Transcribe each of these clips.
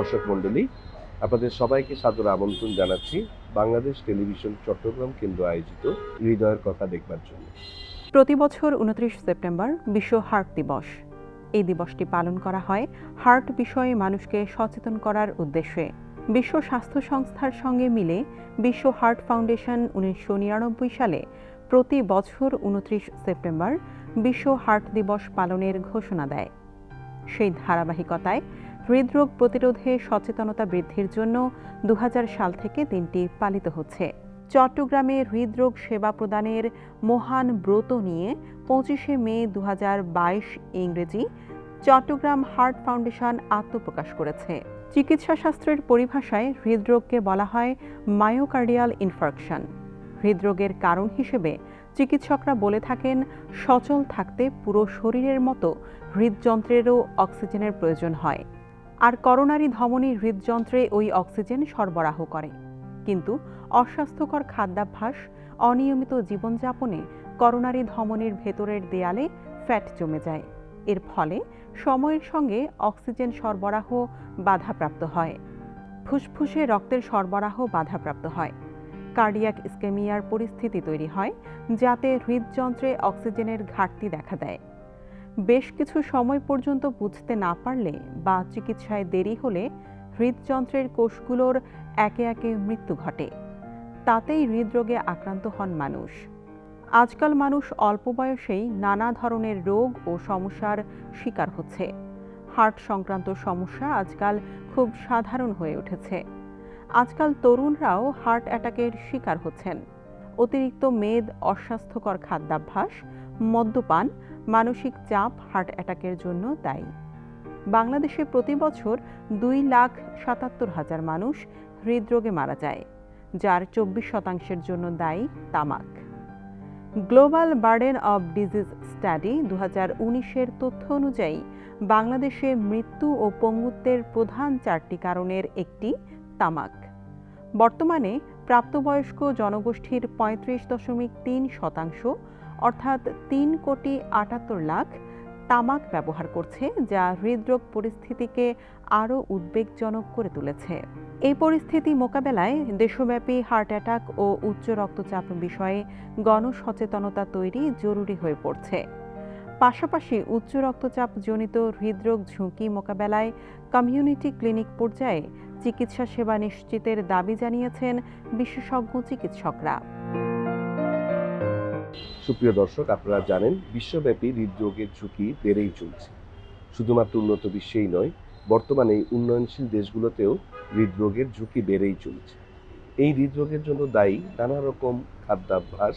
দর্শক মণ্ডলী, আপনাদের সবাইকে সাদর আমন্ত্রণ জানাচ্ছি বাংলাদেশ টেলিভিশন চট্টগ্রাম কেন্দ্র আয়োজিত হৃদয়ের কথা দেখবার জন্য। প্রতি বছর উনত্রিশ সেপ্টেম্বর বিশ্ব হার্ট দিবস। এই দিবসটি পালন করা হয় হার্ট বিষয়ে মানুষকে সচেতন করার উদ্দেশ্যে। বিশ্ব স্বাস্থ্য সংস্থার সঙ্গে মিলে বিশ্ব হার্ট ফাউন্ডেশন উনিশশো নিরানব্বই সালে প্রতি বছর উনত্রিশ সেপ্টেম্বর বিশ্ব হার্ট দিবস পালনের ঘোষণা দেয়। সেই ধারাবাহিকতায় হৃদরোগ প্রতিরোধে সচেতনতা বৃদ্ধির জন্য দু হাজার সাল থেকে দিনটি পালিত হচ্ছে। চট্টগ্রামে হৃদরোগ সেবা প্রদানের মহান ব্রত নিয়ে পঁচিশে মে দু হাজার বাইশ ইংরেজি চট্টগ্রাম হার্ট ফাউন্ডেশন আত্মপ্রকাশ করেছে। চিকিৎসা শাস্ত্রের পরিভাষায় হৃদরোগকে বলা হয় মায়োকার্ডিয়াল ইনফার্কশন। হৃদরোগের কারণ হিসেবে চিকিৎসকরা বলে থাকেন, সচল থাকতে পুরো শরীরের মতো হৃদযন্ত্রেরও অক্সিজেনের প্রয়োজন হয়। আর করোনারি ধমনী হৃদযন্ত্রে ওই অক্সিজেন সরবরাহ করে। কিন্তু অস্বাস্থ্যকর খাদ্যাভ্যাস, অনিয়মিত জীবনযাপনে করোনারি ধমনীর ভেতরের দেয়ালে ফ্যাট জমে যায়। এর ফলে সময়ের সঙ্গে অক্সিজেন সরবরাহ বাধাপ্রাপ্ত হয়। ফুসফুসে রক্তের সরবরাহ বাধাপ্রাপ্ত হয়। কার্ডিয়াক ইস্কেমিয়ার পরিস্থিতি তৈরি হয়, যাতে হৃদযন্ত্রে অক্সিজেনের ঘাটতি দেখা দেয়। বেশ কিছু সময় পর্যন্ত বুঝতে না পারলে বা চিকিৎসায় দেরি হলে হৃদযন্ত্রের কোষগুলোর একে একে মৃত্যু ঘটে। তাতেই হৃদরোগে আক্রান্ত হন মানুষ। আজকাল মানুষ অল্প বয়সেই নানা ধরনের রোগ ও সমস্যার শিকার হচ্ছে। হার্ট সংক্রান্ত সমস্যা আজকাল খুব সাধারণ হয়ে উঠেছে। আজকাল তরুণরাও হার্ট অ্যাটাকের শিকার হচ্ছেন। অতিরিক্ত মেদ, অস্বাস্থ্যকর খাদ্যাভ্যাস, মদ্যপান মানসিক চাপ হার্ট অ্যাটাকের জন্য দায়ী। বাংলাদেশে প্রতি বছর দুই লাখ সাতাত্তর হাজার মানুষ হৃদরোগে মারা যায়, যার চব্বিশ শতাংশের জন্য দায়ী তামাক। Global burden of disease study দু হাজার উনিশের তথ্য অনুযায়ী, বাংলাদেশে মৃত্যু ও পঙ্গুত্বের প্রধান চারটি কারণের একটি তামাক। বর্তমানে প্রাপ্তবয়স্ক জনগোষ্ঠীর পঁয়ত্রিশ দশমিক তিন শতাংশ অর্থাৎ তিন কোটি আটাত্তর লাখ তামাক ব্যবহার করছে, যা হৃদরোগ পরিস্থিতিকে আরও উদ্বেগজনক করে তুলেছে। এই পরিস্থিতি মোকাবেলায় দেশব্যাপী হার্ট অ্যাটাক ও উচ্চ রক্তচাপ বিষয়ে গণসচেতনতা তৈরি জরুরি হয়ে পড়ছে। পাশাপাশি উচ্চ রক্তচাপ জনিত হৃদরোগ ঝুঁকি মোকাবেলায় কমিউনিটি ক্লিনিক পর্যায়ে চিকিৎসা সেবা নিশ্চিতের দাবি জানিয়েছেন বিশেষজ্ঞ চিকিৎসকরা। সুপ্রিয় দর্শক, আপনারা জানেন, বিশ্বব্যাপী হৃদরোগের ঝুঁকি বেড়েই চলছে। শুধুমাত্র উন্নত বিশ্বেই নয়, বর্তমানে উন্নয়নশীল দেশগুলোতেও হৃদরোগের ঝুঁকি বেড়েই চলছে। এই হৃদরোগের জন্য দায়ী নানা রকম খাদ্যাভ্যাস,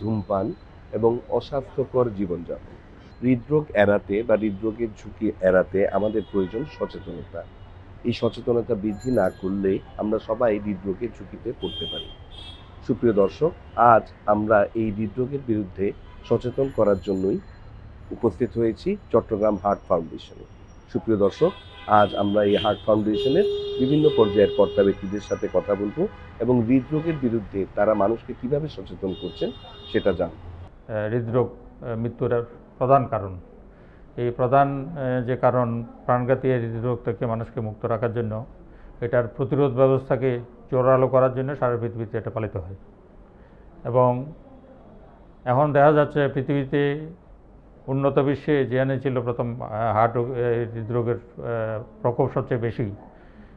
ধূমপান এবং অস্বাস্থ্যকর জীবনযাপন। হৃদরোগ এড়াতে বা হৃদরোগের ঝুঁকি এড়াতে আমাদের প্রয়োজন সচেতনতা। এই সচেতনতা বৃদ্ধি না করলে আমরা সবাই হৃদরোগের ঝুঁকিতে পড়তে পারি। সুপ্রিয় দর্শক আজ আমরা এই হৃদরোগের বিরুদ্ধে সচেতন করার জন্যই উপস্থিত হয়েছি চট্টগ্রাম হার্ট ফাউন্ডেশনে। সুপ্রিয় দর্শক আজ আমরা এই হার্ট ফাউন্ডেশনের বিভিন্ন পর্যায়ের কর্তা ব্যক্তিদের সাথে কথা বলব এবং হৃদরোগের বিরুদ্ধে তারা মানুষকে কীভাবে সচেতন করছেন সেটা আহ, হৃদরোগ মৃত্যুর প্রধান কারণ। এই প্রধান যে কারণ প্রাণঘাতী হৃদরোগ থেকে মানুষকে মুক্ত রাখার জন্য এটার প্রতিরোধ ব্যবস্থাকে জোরালো করার জন্য সারা পৃথিবীতে এটা পালিত হয়। এবং এখন দেখা যাচ্ছে পৃথিবীতে উন্নত বিশ্বে যেখানে ছিল প্রথম হার্ট রোগ- হৃদরোগের প্রকোপ সবচেয়ে বেশি,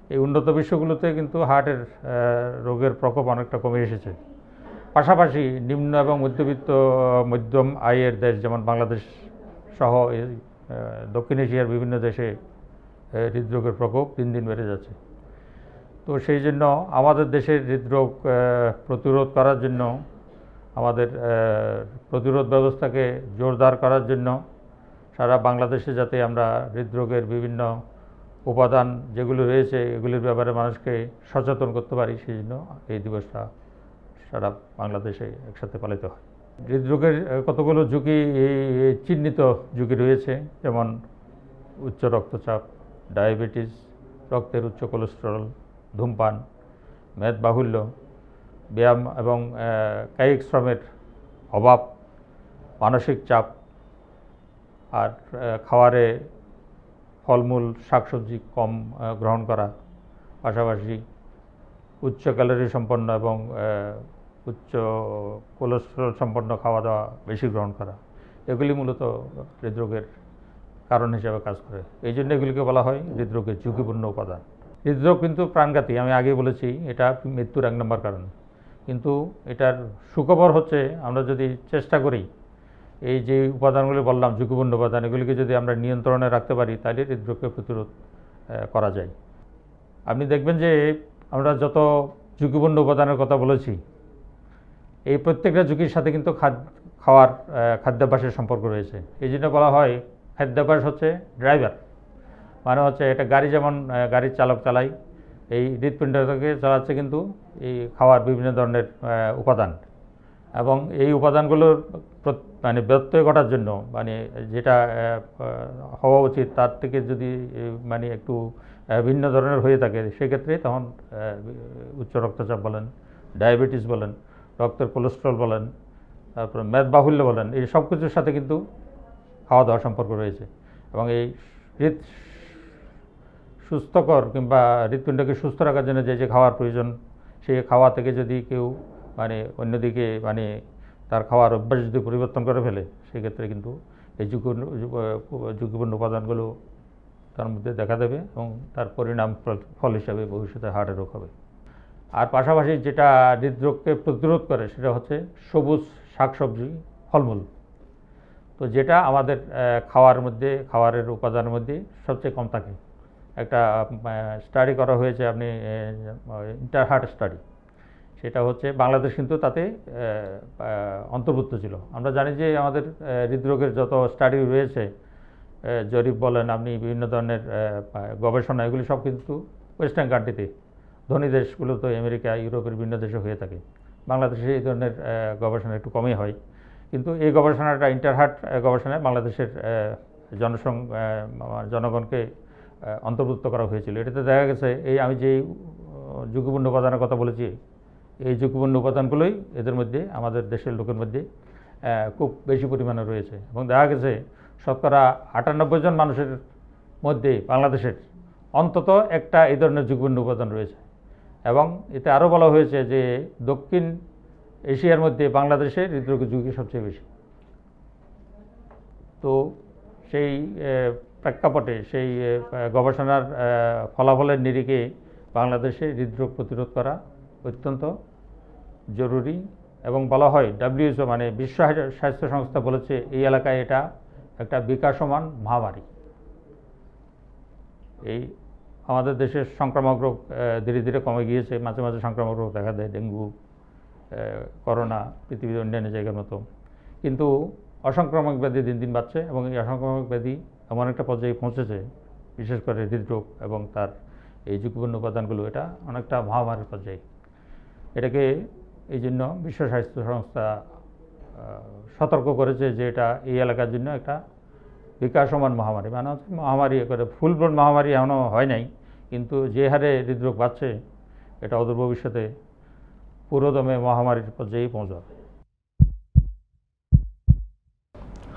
এই উন্নত বিশ্বগুলোতে কিন্তু হার্টের রোগের প্রকোপ অনেকটা কমে এসেছে। পাশাপাশি নিম্ন এবং মধ্যবিত্ত মধ্যম আয়ের দেশ যেমন বাংলাদেশ সহ দক্ষিণ এশিয়ার বিভিন্ন দেশে হৃদরোগের প্রকোপ দিন দিন বেড়ে যাচ্ছে। তো সেই জন্য আমাদের দেশের হৃদরোগ প্রতিরোধ করার জন্য, আমাদের প্রতিরোধ ব্যবস্থাকে জোরদার করার জন্য সারা বাংলাদেশে যাতে আমরা হৃদরোগের বিভিন্ন উপাদান যেগুলো রয়েছে, এগুলির ব্যাপারে মানুষকে সচেতন করতে পারি, সেই জন্য এই দিবসটা সারা বাংলাদেশে একসাথে পালিত হয়। হৃদরোগের কতগুলো ঝুঁকি চিহ্নিত ঝুঁকি রয়েছে, যেমন উচ্চ রক্তচাপ, ডায়াবেটিস, রক্তের উচ্চ কোলেস্টেরল ধূমপান, মেদ বাহুল্য, ব্যায়াম এবং কায়িক শ্রমের অভাব, মানসিক চাপ আর খাওয়ারে ফলমূল, শাকসবজি কম গ্রহণ করা। পাশাপাশি উচ্চ ক্যালোরি সম্পন্ন এবং উচ্চ কোলেস্ট্রল সম্পন্ন খাওয়া দাওয়া বেশি গ্রহণ করা। এগুলি মূলত হৃদরোগের কারণ হিসেবে কাজ করে। এই জন্য এগুলিকে বলা হয় হৃদরোগের ঝুঁকিপূর্ণ উপাদান। হৃদরোগ কিন্তু প্রাণঘাতী, আমি আগে বলেছি, এটা মৃত্যুর এক নম্বর কারণ। কিন্তু এটার সুখবর হচ্ছে, আমরা যদি চেষ্টা করি, এই যে উপাদানগুলি বললাম, ঝুঁকিপূর্ণ উপাদান, এগুলিকে যদি আমরা নিয়ন্ত্রণে রাখতে পারি, তাহলে হৃদরোগকে প্রতিরোধ করা যায়। আপনি দেখবেন যে, আমরা যত ঝুঁকিপূর্ণ উপাদানের কথা বলেছি, এই প্রত্যেকটা ঝুঁকির সাথে কিন্তু খাওয়ার খাদ্যাভ্যাসের সম্পর্ক রয়েছে। এই জন্য বলা হয়, খাদ্যাভ্যাস হচ্ছে ড্রাইভার মানে হচ্ছে এটা গাড়ি যেমন গাড়ির চালক চালায় এই হৃৎপিণ্ডটাকে চালাচ্ছে কিন্তু এই খাওয়ার বিভিন্ন ধরনের উপাদান। এবং এই উপাদানগুলোর মানে ব্যত্যয় ঘটার জন্য মানে যেটা হওয়া উচিত, তার থেকে যদি মানে একটু ভিন্ন ধরনের হয়ে থাকে, সেক্ষেত্রে তখন উচ্চ রক্তচাপ বলেন, ডায়াবেটিস বলেন, রক্তের কোলেস্ট্রল বলেন, তারপরে মেদবাহুল্য বলেন, এই সব কিছুর সাথে কিন্তু খাওয়া দাওয়ার সম্পর্ক রয়েছে। এবং এই হৃদ সুস্থকর কিংবা হৃৎপিণ্ডকে সুস্থ রাখার জন্য যে যে খাওয়ার প্রয়োজন সেই খাওয়া থেকে যদি কেউ মানে অন্যদিকে মানে তার খাওয়ার অভ্যাস যদি পরিবর্তন করে ফেলে সেক্ষেত্রে কিন্তু এই ঝুঁকিপূর্ণ ঝুঁকিপূর্ণ উপাদানগুলো তার মধ্যে দেখা দেবে এবং তার পরিণাম ফল- হিসাবে ভবিষ্যতে হার্টের রোগ হবে। আর পাশাপাশি যেটা হৃদরোগকে প্রতিরোধ করে, সেটা হচ্ছে সবুজ শাকসবজি, ফলমূল। তো যেটা আমাদের খাওয়ার মধ্যে, খাওয়ারের উপাদানের মধ্যে সবচেয়ে কম থাকে। একটা স্টাডি করা হয়েছে আপনি ইন্টারহার্ট স্টাডি সেটা হচ্ছে বাংলাদেশ কিন্তু তাতে অন্তর্ভুক্ত ছিল। আমরা জানি যে আমাদের হৃদরোগের যত স্টাডি রয়েছে জরিপ বলেন আপনি, বিভিন্ন ধরনের গবেষণা, এগুলি সব কিন্তু ওয়েস্টার্ন কান্ট্রিতে ধনী দেশগুলোতে আমেরিকা, ইউরোপের বিভিন্ন দেশে হয়ে থাকে। বাংলাদেশে এই ধরনের গবেষণা একটু কমই হয়। কিন্তু এই গবেষণাটা ইন্টারহার্ট গবেষণায় বাংলাদেশের জনসং জনগণকে অন্তর্ভুক্ত করা হয়েছিল। এটাতে দেখা গেছে এই আমি আহ, ঝুঁকিপূর্ণ উপাদানের কথা বলেছি এই ঝুঁকিপূর্ণ উপাদানগুলোই এদের মধ্যে আমাদের দেশের লোকের মধ্যে খুব বেশি পরিমাণে রয়েছে। এবং দেখা গেছে শতকরা আটানব্বই জন মানুষের মধ্যে বাংলাদেশের অন্তত একটা এই ধরনের ঝুঁকিপূর্ণ উপাদান রয়েছে। এবং এতে আরও বলা হয়েছে যে দক্ষিণ এশিয়ার মধ্যে বাংলাদেশের হৃদরোগের ঝুঁকি সবচেয়ে বেশি। তো সেই প্রেক্ষাপটে সেই গবেষণার ফলাফলের নিরিখে বাংলাদেশে হৃদরোগ প্রতিরোধ করা অত্যন্ত জরুরি এবং বলা হয় ডাব্লিউএইচও মানে বিশ্ব স্বাস্থ্য সংস্থা বলেছে এই এলাকায় এটা একটা বিকাশমান মহামারী। এই আমাদের দেশের সংক্রামক রোগ ধীরে ধীরে কমে গিয়েছে, মাঝে মাঝে সংক্রামক রোগ দেখা দেয়, ডেঙ্গু করোনা, পৃথিবীর অন্যান্য জায়গার মতো। কিন্তু অসংক্রামক ব্যাধি দিন দিন বাড়ছে এবং এই অসংক্রামক ব্যাধি এমন একটা পর্যায়ে পৌঁছেছে, বিশেষ করে হৃদরোগ এবং তার এই ঝুঁকিপূর্ণ উপাদানগুলো, এটা অনেকটা মহামারীর পর্যায়ে। এটাকে এই জন্য বিশ্ব স্বাস্থ্য সংস্থা সতর্ক করেছে যে এটা এই এলাকার জন্য একটা বিকাশমান মহামারী। মানে হচ্ছে মহামারী করে ফুল ব্রন মহামারী এখনও হয় নাই, কিন্তু যে হারে হৃদরোগ বাড়ছে, এটা অদূর ভবিষ্যতে পুরোদমে মহামারীর পর্যায়ে পৌঁছাবে।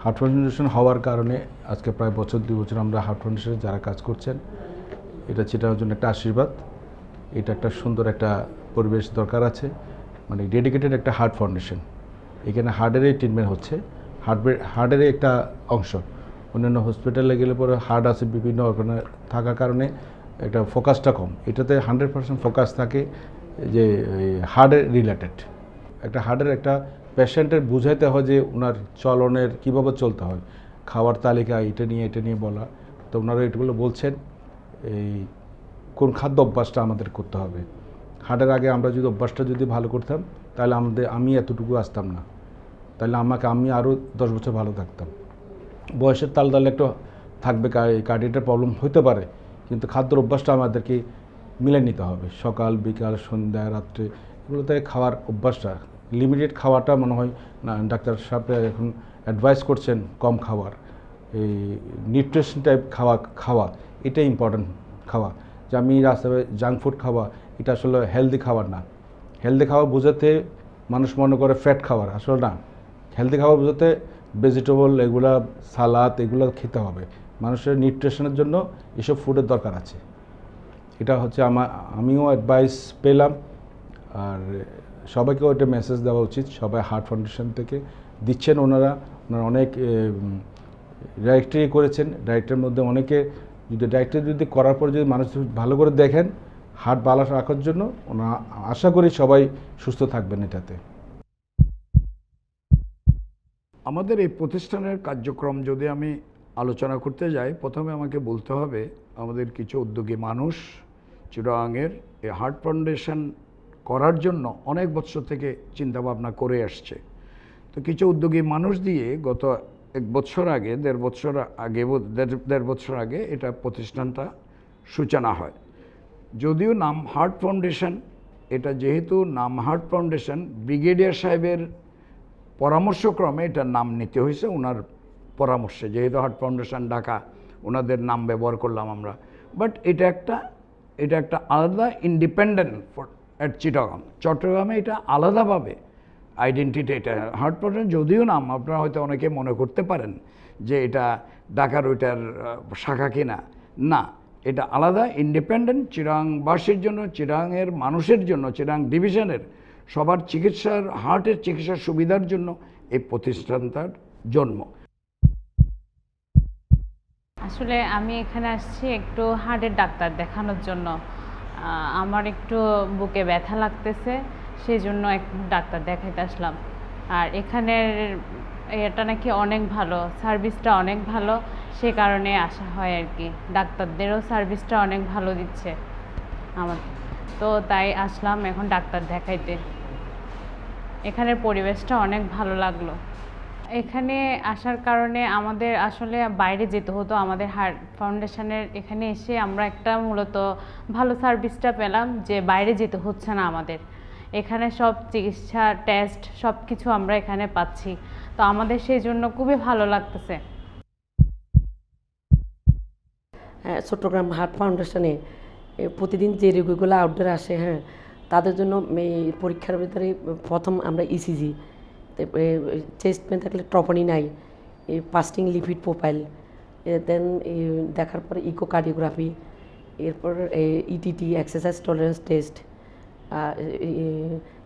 হার্ট ফাউন্ডেশন হওয়ার কারণে আজকে প্রায় বছর, দুই বছর আমরা হার্ট ফাউন্ডেশনে যারা কাজ করছেন, এটা সেটার জন্য একটা আশীর্বাদ। এটা একটা সুন্দর একটা পরিবেশ দরকার আছে মানে ডেডিকেটেড একটা হার্ট ফাউন্ডেশন এখানে হার্টেরই ট্রিটমেন্ট হচ্ছে হার্ট হার্টেরই একটা অংশ। অন্যান্য হসপিটালে গেলে পরে হার্ট আছে বিভিন্ন ওখানে থাকার কারণে একটা ফোকাসটা কম। এটাতে হান্ড্রেড পার্সেন্ট ফোকাস থাকে যে হার্টের রিলেটেড একটা হার্টের একটা পেশেন্টের বুঝাইতে হয় যে ওনার চলনের কীভাবে চলতে হয়। খাওয়ার তালিকা, এটা নিয়ে এটা নিয়ে বলা। তো ওনারা এগুলো বলছেন, এই কোন খাদ্য অভ্যাসটা আমাদের করতে হবে। হার্টের আগে আমরা যদি অভ্যাসটা যদি ভালো করতাম, তাহলে আমাদের, আমি এতটুকু আসতাম না। তাহলে আমাকে, আমি আরও দশ বছর ভালো থাকতাম। বয়সের তাল তালে একটু থাকবে কার্ডিয়াটার প্রবলেম হতে পারে, কিন্তু খাদ্যর অভ্যাসটা আমাদেরকে মিলে নিতে হবে। সকাল, বিকাল, সন্ধ্যা, রাত্রে, এগুলোতে খাওয়ার অভ্যাসটা লিমিটেড খাওয়াটা মনে হয়, না, ডাক্তার সাহেব এখন অ্যাডভাইস করছেন কম খাওয়ার। এই নিউট্রিশন টাইপ খাওয়া খাওয়া, এটাই ইম্পর্ট্যান্ট খাওয়া। যে আমি রাস্তায় জাঙ্ক ফুড খাওয়া, এটা আসলে হেলদি খাবার না। হেলদি খাওয়া বোঝাতে মানুষ মনে করে ফ্যাট খাবার আসলে না। হেলদি খাবার বোঝাতে ভেজিটেবল এগুলা সালাদ, এগুলো খেতে হবে। মানুষের নিউট্রিশনের জন্য এসব ফুডের দরকার আছে। এটা হচ্ছে আমার আমিও অ্যাডভাইস পেলাম। আর সবাইকেও একটা মেসেজ দেওয়া উচিত। সবাই হার্ট ফাউন্ডেশন থেকে দিচ্ছেন ওনারা। ওনারা অনেক ডাইরেক্টরি করেছেন। ডাইরেক্টের মধ্যে অনেকে যদি ডাইরেক্টর যদি করার পর যদি মানুষ ভালো করে দেখেন হার্ট ভালো রাখার জন্য ওনারা আশা করি সবাই সুস্থ থাকবেন এটাতে। আমাদের এই প্রতিষ্ঠানের কার্যক্রম যদি আমি আলোচনা করতে যাই, প্রথমে আমাকে বলতে হবে, আমাদের কিছু উদ্যোগী মানুষ চিরাঙের এই হার্ট ফাউন্ডেশন করার জন্য অনেক বছর থেকে চিন্তাভাবনা করে আসছে। তো কিছু উদ্যোগী মানুষ দিয়ে গত এক বছর আগে, দেড় বছর আগে দেড়- বছর আগে এটা প্রতিষ্ঠানটা সূচনা হয়। যদিও নাম হার্ট ফাউন্ডেশন, এটা যেহেতু নাম হার্ট ফাউন্ডেশন, ব্রিগেডিয়ার সাহেবের পরামর্শক্রমে এটার নাম নিতে হয়েছে ওনার পরামর্শে। যেহেতু হার্ট ফাউন্ডেশন ঢাকা ওনাদের নাম ব্যবহার করলাম আমরা। বাট এটা একটা এটা একটা আলাদা ইন্ডিপেন্ডেন্ট অ্যাট চিটাগাং চট্টগ্রামে এটা আলাদাভাবে আইডেন্টিটি এটা হার্ট যদিও নাম আপনারা হয়তো অনেকে মনে করতে পারেন যে এটা ঢাকার ওইটার শাখা কিনা। না, এটা আলাদা ইন্ডিপেন্ডেন্ট চিরাংবাসীর জন্য চিরাংয়ের মানুষের জন্য চিরাং ডিভিশনের সবার চিকিৎসার হার্টের চিকিৎসার সুবিধার জন্য এই প্রতিষ্ঠানটার জন্ম। আসলে আমি এখানে আসছি একটু হার্টের ডাক্তার দেখানোর জন্য। আমার একটু বুকে ব্যথা লাগতেছে সেই জন্য এক ডাক্তার দেখাইতে আসলাম। আর এখানের এটা নাকি অনেক ভালো, সার্ভিসটা অনেক ভালো, সে কারণে আসা হয় আর কি। ডাক্তারদেরও সার্ভিসটা অনেক ভালো দিচ্ছে আমার। তো তাই আসলাম এখন ডাক্তার দেখাইতে। এখানের পরিবেশটা অনেক ভালো লাগল। এখানে আসার কারণে আমাদের আসলে বাইরে যেতে হতো। আমাদের হার্ট ফাউন্ডেশনের এখানে এসে আমরা একটা মূলত ভালো সার্ভিসটা পেলাম যে বাইরে যেতে হচ্ছে না আমাদের। এখানে সব চিকিৎসা টেস্ট সব কিছু আমরা এখানে পাচ্ছি। তো আমাদের সেই জন্য খুবই ভালো লাগতেছে। হ্যাঁ, চট্টগ্রাম হার্ট ফাউন্ডেশনে প্রতিদিন যে রোগীগুলো আউটডোর আসে হ্যাঁ তাদের জন্য এই পরীক্ষার ভিতরে প্রথম আমরা E ইসিজি চেস্ট পেন থাকলে ট্রপনি নাই পাস্টিং লিপিড প্রোফাইল দেন দেখার পরে ইকোকার্ডিওগ্রাফি এরপর ETT exercise tolerance test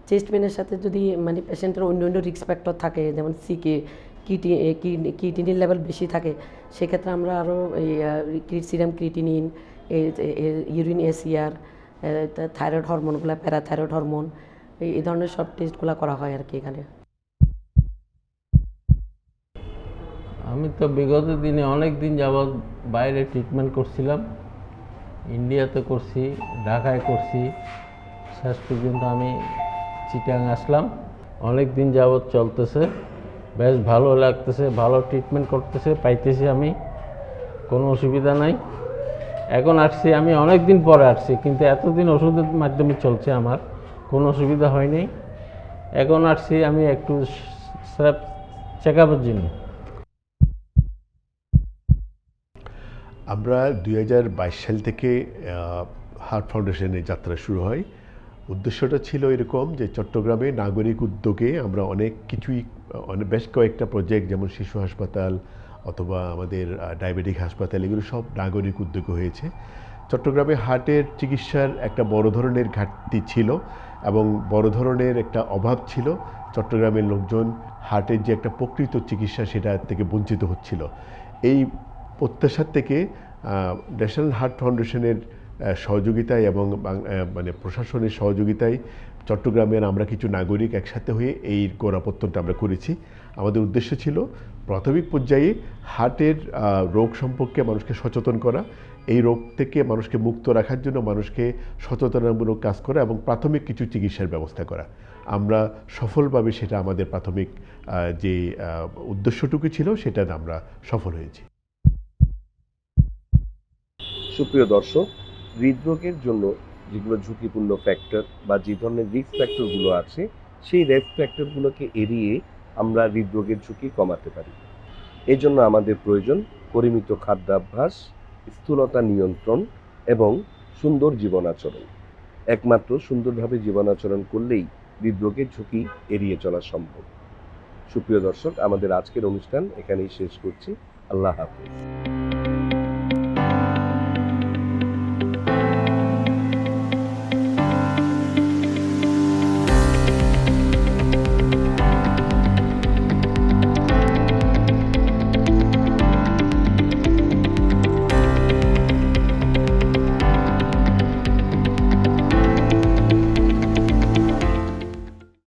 chest পেনের সাথে যদি মানে পেশেন্টের অন্য অন্য রিস্ক ফ্যাক্টর থাকে যেমন সিকে কিটি কিডনির লেভেল বেশি থাকে সেক্ষেত্রে আমরা আরও serum creatinine urine ACR thyroid হরমোনগুলো parathyroid hormone এই ধরনের সব টেস্টগুলো করা হয় আর কি এখানে আমি তো বিগত দিনে অনেক দিন যাবৎ বাইরে ট্রিটমেন্ট করছিলাম। ইন্ডিয়াতে করছি ঢাকায় করছি। শেষ পর্যন্ত আমি চিটাং আসলাম। অনেক দিন যাবৎ চলতেছে। বেশ ভালো লাগতেছে, ভালো ট্রিটমেন্ট করতেছে, পাইতেছি আমি। কোনো অসুবিধা নাই। এখন আসছি, আমি অনেক দিন পরে আসছি, কিন্তু এতদিন ওষুধের মাধ্যমে চলছে আমার। কোনো অসুবিধা হয়নি। এখন আসছি আমি একটু চেক আপের জন্য। আমরা দু হাজার বাইশ সাল থেকে হার্ট ফাউন্ডেশনের যাত্রা শুরু হয়। উদ্দেশ্যটা ছিল এরকম যে চট্টগ্রামে নাগরিক উদ্যোগে আমরা অনেক কিছুই অনেক, বেশ কয়েকটা প্রজেক্ট যেমন শিশু হাসপাতাল অথবা আমাদের ডায়াবেটিক হাসপাতাল, এগুলো সব নাগরিক উদ্যোগে হয়েছে। চট্টগ্রামে হার্টের চিকিৎসার একটা বড় ধরনের ঘাটতি ছিল এবং বড় ধরনের একটা অভাব ছিল। চট্টগ্রামের লোকজন হার্টের যে একটা প্রকৃত চিকিৎসা সেটা থেকে বঞ্চিত হচ্ছিল। এই প্রত্যাশার থেকে ন্যাশনাল হার্ট ফাউন্ডেশনের সহযোগিতায় এবং মানে প্রশাসনের সহযোগিতায় চট্টগ্রামের আমরা কিছু নাগরিক একসাথে হয়ে এই গোড়াপত্তনটা আমরা করেছি। আমাদের উদ্দেশ্য ছিল প্রাথমিক পর্যায়ে হার্টের রোগ সম্পর্কে মানুষকে সচেতন করা, এই রোগ থেকে মানুষকে মুক্ত রাখার জন্য মানুষকে সচেতনামূলক কাজ করা এবং প্রাথমিক কিছু চিকিৎসার ব্যবস্থা করা। আমরা সফলভাবে সেটা আমাদের প্রাথমিক যে উদ্দেশ্যটুকু ছিল সেটাতে আমরা সফল হয়েছি। সুপ্রিয় দর্শক, হৃদরোগের জন্য যেগুলো ঝুঁকিপূর্ণ ফ্যাক্টর বা যে ধরনের রিস্ক ফ্যাক্টরগুলো আছে, সেই রিস্ক ফ্যাক্টরগুলোকে এড়িয়ে আমরা হৃদরোগের ঝুঁকি কমাতে পারি। এই জন্য আমাদের প্রয়োজন পরিমিত খাদ্যাভ্যাস, স্থূলতা নিয়ন্ত্রণ এবং সুন্দর জীবনাচরণ। একমাত্র সুন্দরভাবে জীবনাচরণ করলেই হৃদরোগের ঝুঁকি এড়িয়ে চলা সম্ভব। সুপ্রিয় দর্শক, আমাদের আজকের অনুষ্ঠান এখানেই শেষ করছি। আল্লাহ হাফিজ।